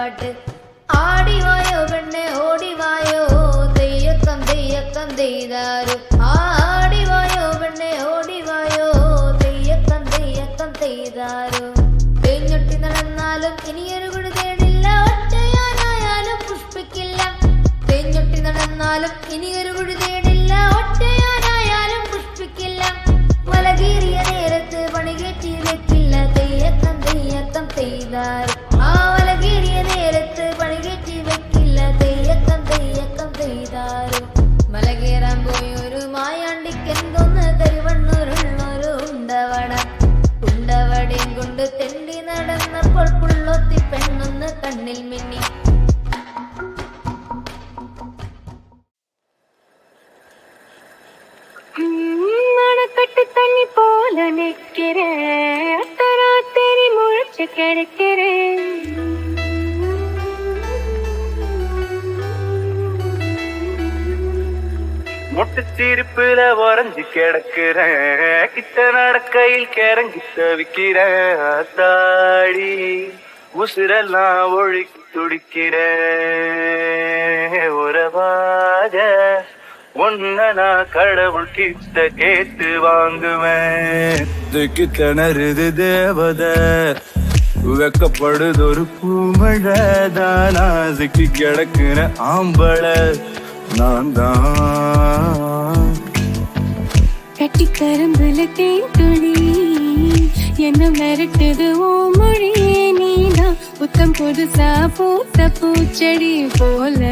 பாட்டு. ஆடி வாயோ பெண்ணே ஓடி வாயோ. தெய்யக்கம் தெய்யக்கம் தெய்தாரு. ஆ மூச்சு கிடைக்கிறேன். முட்டுச்சிரிப்புல உறைஞ்சு கிடக்குறேன். கிட்ட நடக்கையில் கிறங்கி தவிக்கிறேன். தாடி உசுரெல்லாம் ஒழுக்கி துடிக்கிறேன். உறவாக ஒன்ன நான் கடவுள் கிட்ட கேட்டு வாங்குவேன். திக்கு திணறுது தேவதை. வெக்கப்படுதொரு பூமழதானா சிக்கி கிடக்குற ஆம்பளை. நான் தான் கட்டி கரும்புல தேன்துளி என்ன மிரட்டுது ஓ மொழியே நீனா புத்தம் புதுசா பூத்த பூச்செடி போல.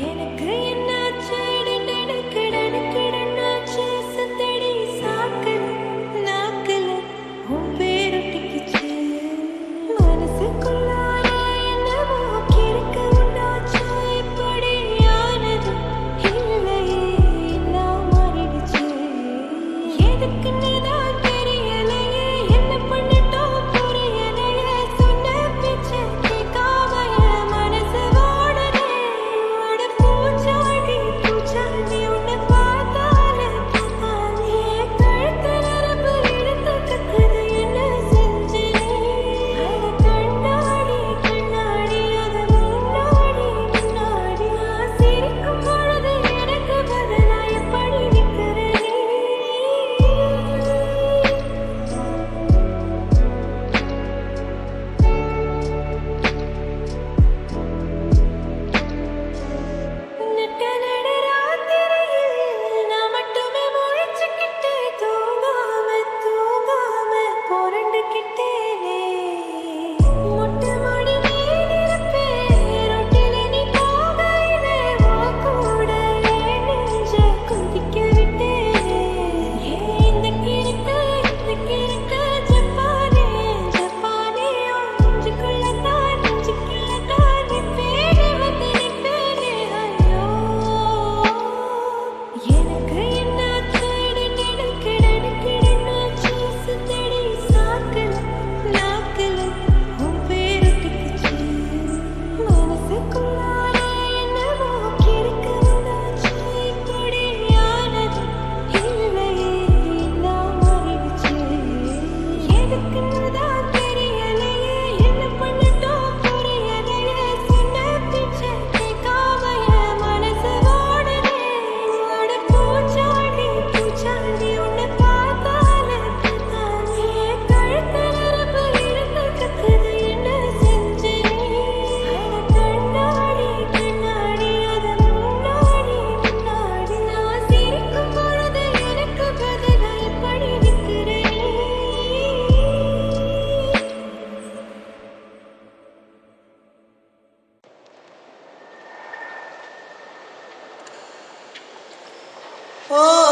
எனக்கு என்ன ஓ ஓ